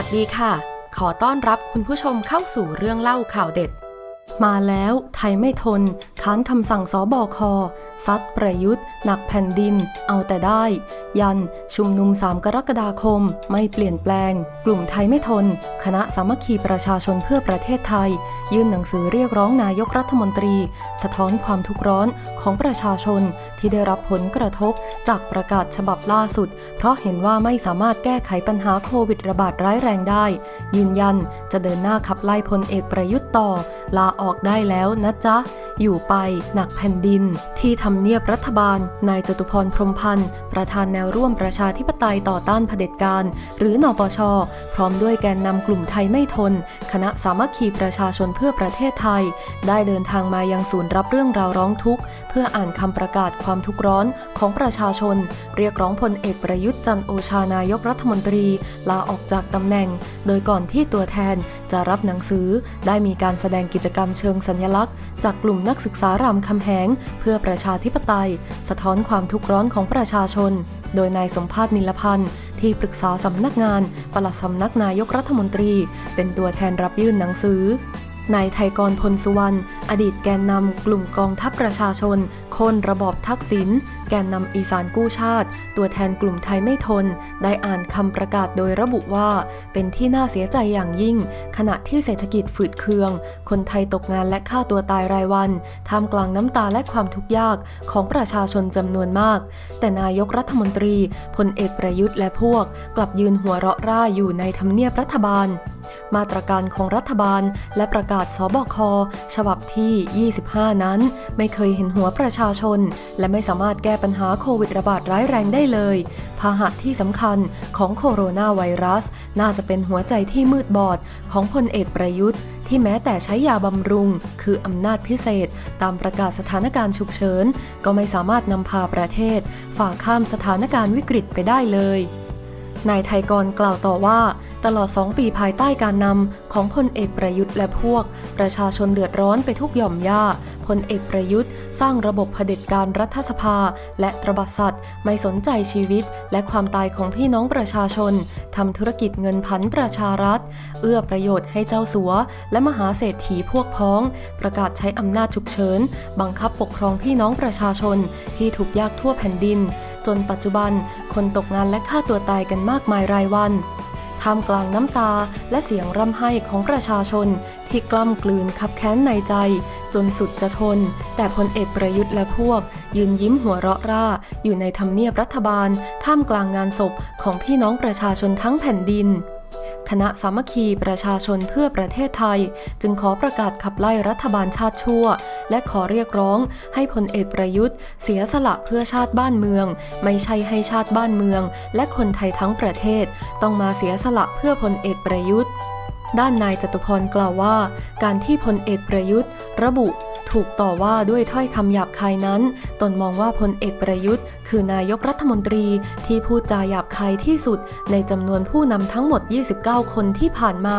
วัสดีค่ะ ขอต้อนรับคุณผู้ชมเข้าสู่เรื่องเล่าข่าวเด็ด มาแล้วไทยไม่ทนค้านคำสั่งสอบอคอซัดประยุทธ์ หนักแผ่นดิน เอาแต่ได้ ยัน ชุมนุม 3 กรกฎาคม ไม่เปลี่ยนแปลง กลุ่มไทยไม่ทน คณะสามัคคีประชาชนเพื่อประเทศไทย ยื่นหนังสือเรียกร้องนายกรัฐมนตรี สะท้อนความทุกข์ร้อนของประชาชนที่ได้รับผลกระทบ จากประกาศฉบับล่าสุด เพราะเห็นว่าไม่สามารถแก้ไขปัญหาโควิดระบาดร้ายแรงได้ ยืนยันจะเดินหน้าขับไล่พลเอกประยุทธ์ต่อ ลาออกได้แล้วนะจ๊ะ อยู่ไป หนักแผ่นดิน ที่ทำเนียบรัฐบาลนายจตุพรพรมพันธ์ ประธานแนวร่วมประชาธิปไตยต่อต้านเผด็จการ หรือนปช พร้อมด้วยแกนนำกลุ่มไทยไม่ทน คณะสามัคคีประชาชนเพื่อประเทศไทย ได้เดินทางมายังศูนย์รับเรื่องราวร้องทุกข์ เพื่ออ่านคำประกาศความทุกข์ร้อนของประชาชน เรียกร้องพลเอกประยุทธ์จันทร์โอชานายกรัฐมนตรี ลาออกจากตำแหน่ง โดยก่อนที่ตัวแทนจะรับหนังสือ ได้มีการแสดงกิจกรรมเชิงสัญลักษณ์ จากกลุ่มนักศึกษารามคำแหง เพื่อประชาธิปไตย สะท้อนความทุกข์ร้อนของประชาชนโดยนายสมภาษณ์นิลพันธ์ที่ปรึกษาสำนักงานปลัดสำนักนายกรัฐมนตรี เป็นตัวแทนรับยื่นหนังสือ นายไทยกรพลสุวรรณ อดีตแกนนำกลุ่มกองทัพประชาชนคนระบอบทักษิณ แกนนำอีสานกู้ชาติ ตัวแทนกลุ่มไทยไม่ทน ได้อ่านคำประกาศโดยระบุว่า เป็นที่น่าเสียใจอย่างยิ่ง ขณะที่เศรษฐกิจฝืดเคือง คนไทยตกงานและฆ่าตัวตายรายวัน ท่ามกลางน้ำตาและความทุกข์ยากของประชาชนจำนวนมาก แต่นายกรัฐมนตรีพลเอกประยุทธ์และพวก กลับยืนหัวเราะร่าอยู่ในทำเนียบรัฐบาล มาตรการของรัฐบาล และประกาศสบค ฉบับที่ 25 นั้น ไม่เคยเห็นหัวประชาชน และไม่สามารถแก้ปัญหาโควิดระบาดร้ายแรงได้เลย พาหะที่สำคัญของโคโรนาไวรัส น่าจะเป็นหัวใจที่มืดบอดของพลเอกประยุทธ์ที่แม้แต่ใช้ยาบำรุง คืออำนาจพิเศษ ตามประกาศสถานการณ์ฉุกเฉิน ก็ไม่สามารถนำพาประเทศ ฝ่าข้ามสถานการณ์วิกฤตไปได้เลย นายไทยกรกล่าวต่อว่า ตลอด 2 ปีภายใต้การนำของพลเอกประยุทธ์และพวก ประชาชนเดือดร้อนไปทุกหย่อมย่าพลเอกประยุทธ์ สร้างระบบเผด็จการรัฐสภา และตรบัสัตว์ไม่สนใจชีวิต และความตายของพี่น้องประชาชนทำธุรกิจเงินพันประชารัฐ เอื้อประโยชน์ให้เจ้าสัว และมหาเศรษฐีพวกพ้อง ประกาศใช้อำนาจฉุกเฉิน บังคับปกครองพี่น้องประชาชนที่ถูกยากทั่วแผ่นดิน จนปัจจุบัน คนตกงานและฆ่าตัวตายกันมากมายรายวันท่ามกลางน้ำตาและเสียงร่ำไห้ของประชาชน ที่กล้ำกลืนขับแค้นในใจ จนสุดจะทน แต่พลเอกประยุทธ์และพวก ยืนยิ้มหัวเราะร่า อยู่ในทำเนียบรัฐบาล ท่ามกลางงานศพของพี่น้องประชาชนทั้งแผ่นดิน คณะสามัคคีประชาชนเพื่อประเทศไทย จึงขอประกาศขับไล่รัฐบาลชาติชั่ว และขอเรียกร้องให้พลเอกประยุทธ์ เสียสละเพื่อชาติบ้านเมือง ไม่ใช่ให้ชาติบ้านเมือง และคนไทยทั้งประเทศ ต้องมาเสียสละเพื่อพลเอกประยุทธ์ด้านนายจตุพรกล่าวว่า การที่พลเอกประยุทธ์ ระบุ ถูกต่อว่าด้วยถ้อยคำหยาบคายนั้น ตนมองว่าพลเอกประยุทธ์ คือนายกรัฐมนตรีที่พูดจาหยาบคายที่สุด ในจำนวนผู้นำทั้งหมด 29 คนที่ผ่านมา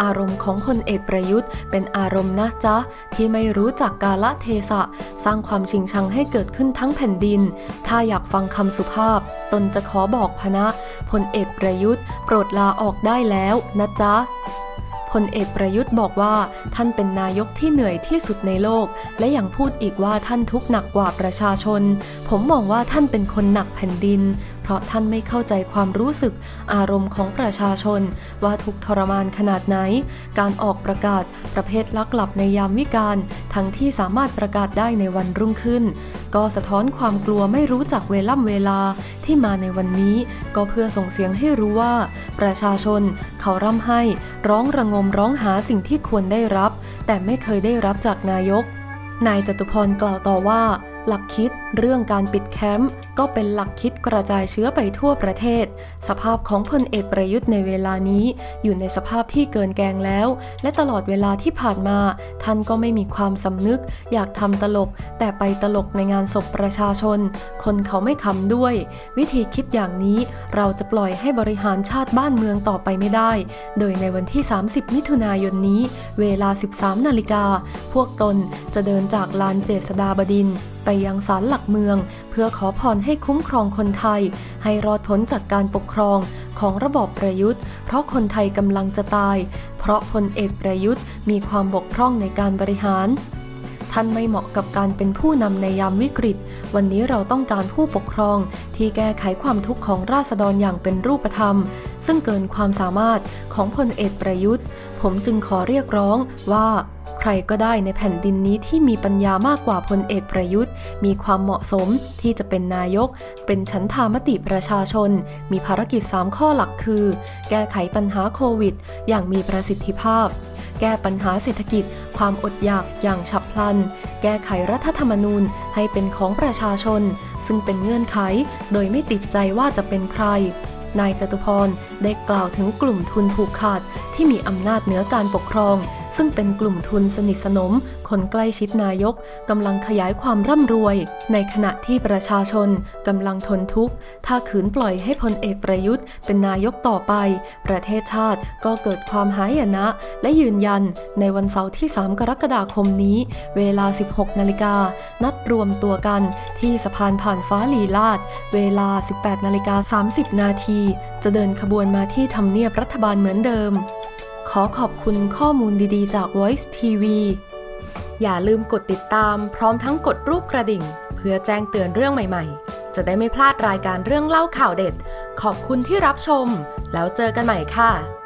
อารมณ์ของพลเอกประยุทธ์ เป็นอารมณ์นะจ๊ะ ที่ไม่รู้จักกาละเทศะ สร้างความชิงชังให้เกิดขึ้นทั้งแผ่นดิน ถ้าอยากฟังคำสุภาพ ตนจะขอบอกพนะพลเอกประยุทธ์ โปรดลาออกได้แล้วนะจ๊ะ พลเอกประยุทธ์บอกว่า ท่านเป็นนายกที่เหนื่อยที่สุดในโลก และยังพูดอีกว่าท่านทุกข์หนักกว่าประชาชน ผมมองว่าท่านเป็นคนหนักแผ่นดินเพราะท่านไม่เข้าใจความรู้สึกอารมณ์ของประชาชน ว่าทุกทรมานขนาดไหน การออกประกาศประเภทลักหลับในยามวิกาลทั้งที่สามารถประกาศได้ในวันรุ่งขึ้น ก็สะท้อนความกลัวไม่รู้จักเวล่ำเวลาที่มาในวันนี้ ก็เพื่อส่งเสียงให้รู้ว่า ประชาชนเขาร่ำไห้ ร้องระงมร้องหาสิ่งที่ควรได้รับ แต่ไม่เคยได้รับจากนายกนายจตุพรกล่าวต่อว่า หลักคิดเรื่องการปิดแคมป์ก็เป็นหลักคิดกระจายเชื้อไปทั่วประเทศ สภาพของพลเอกประยุทธ์ในเวลานี้ อยู่ในสภาพที่เกินแกงแล้ว และตลอดเวลาที่ผ่านมา ท่านก็ไม่มีความสำนึก อยากทำตลก แต่ไปตลกในงานศพประชาชน คนเขาไม่คำด้วย วิธีคิดอย่างนี้เราจะปล่อยให้บริหารชาติบ้านเมืองต่อไปไม่ได้ โดยในวันที่ 30 มิถุนายนนี้ เวลา 13 นาฬิกาพวกตนจะเดินจากลานเจษฎาบดินทร์ไปยังศาลหลักเมือง เพื่อขอพรให้คุ้มครองคนไทย ให้รอดพ้นจากการปกครองของระบอบประยุทธ์ เพราะคนไทยกำลังจะตาย เพราะพลเอกประยุทธ์มีความบกพร่องในการบริหารท่านไม่เหมาะกับการเป็นผู้นำในยามวิกฤต วันนี้เราต้องการผู้ปกครอง ที่แก้ไขความทุกข์ของราษฎรอย่างเป็นรูปธรรม ซึ่งเกินความสามารถของพลเอกประยุทธ์ ผมจึงขอเรียกร้องว่า ใครก็ได้ในแผ่นดินนี้ที่มีปัญญามากกว่าพลเอกประยุทธ์ มีความเหมาะสมที่จะเป็นนายก เป็นฉันทามติประชาชน มีภารกิจ 3 ข้อหลักคือ แก้ไขปัญหาโควิด อย่างมีประสิทธิภาพ แก้ปัญหาเศรษฐกิจ ความอดอยากอย่างฉับพลัน แก้ไขรัฐธรรมนูญให้เป็นของประชาชน ซึ่งเป็นเงื่อนไข โดยไม่ติดใจว่าจะเป็นใครนายจตุพรได้กล่าวถึงกลุ่มทุนผูกขาดที่มีอำนาจเหนือการปกครอง ซึ่งเป็นกลุ่มทุนสนิทสนม คนใกล้ชิดนายกกำลังขยายความร่ำรวย ในขณะที่ประชาชนกำลังทนทุกข์ ถ้าขืนปล่อยให้พลเอกประยุทธ์เป็นนายกต่อไป ประเทศชาติก็เกิดความหายนะ และยืนยันในวันเสาร์ที่ 3 กรกฎาคมนี้ เวลา 16 นาฬิกา นัดรวมตัวกันที่สะพานผ่านฟ้าลีลาด เวลา 18 นาฬิกา 30 นาที จะเดินขบวนมาที่ทำเนียบรัฐบาลเหมือนเดิม ขอขอบคุณข้อมูลดีๆ จาก Voice TV อย่าลืมกดติดตามพร้อมทั้งกดรูปกระดิ่ง เพื่อแจ้งเตือนเรื่องใหม่ๆ จะได้ไม่พลาดรายการเรื่องเล่าข่าวเด็ด ขอบคุณที่รับชม แล้วเจอกันใหม่ค่ะ